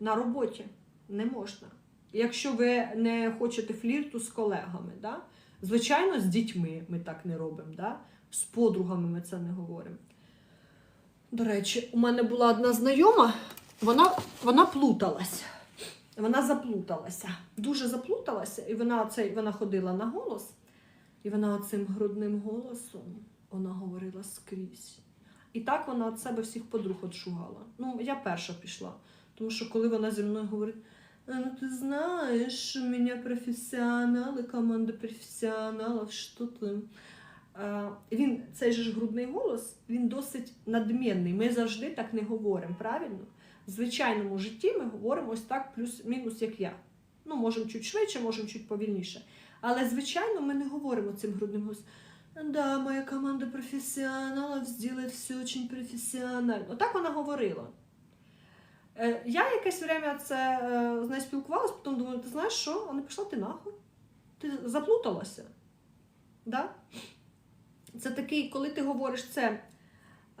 На роботі не можна. Якщо ви не хочете флірту з колегами, да? звичайно, з дітьми ми так не робимо, да? з подругами ми це не говоримо. До речі, у мене була одна знайома, вона, вона плуталась. Вона заплуталася. Дуже заплуталася, і вона, цей, вона ходила на голос, і вона цим грудним голосом вона говорила скрізь. І так вона від себе всіх подруг отшугала. Ну, я перша пішла. Тому що коли вона зі мною говорить, «А, ну ти знаєш, у мене професіонали, команда професіоналів, що ти? Він, цей же ж грудний голос, він досить надмінний. Ми завжди так не говоримо, правильно? В звичайному житті ми говоримо ось так, плюс-мінус, як я. Ну, можемо чуть швидше, можемо чуть повільніше. Але, звичайно, ми не говоримо цим грудним голосом. Да, моя команда професіоналів зробить все дуже професіонально. Так вона говорила. Е, Я якесь время це е, з нею спілкувалася, потім думаю, ти знаєш що? А не пішла ти нахуй. Ти заплуталася. Да? Це такий, коли ти говориш це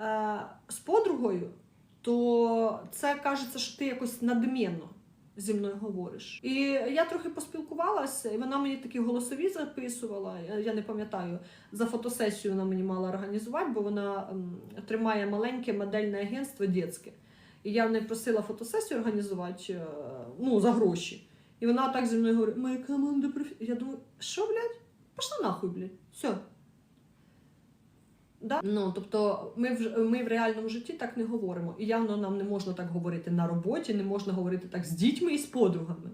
е, з подругою, то це кажеться, що ти якось надмінно зі мною говориш. І я трохи поспілкувалася, і вона мені такі голосові записувала. Я- Я не пам'ятаю, за фотосесію вона мені мала організувати, бо вона тримає маленьке модельне агентство дитяче. І я в неї просила фотосесію організувати е, ну, за гроші. І вона так зі мною говорить: моя команда профі. Я думаю, що, блядь? Пішла нахуй, блядь. Все. Да? Ну, тобто ми в, ми в реальному житті так не говоримо. І явно нам не можна так говорити на роботі, не можна говорити так з дітьми і з подругами.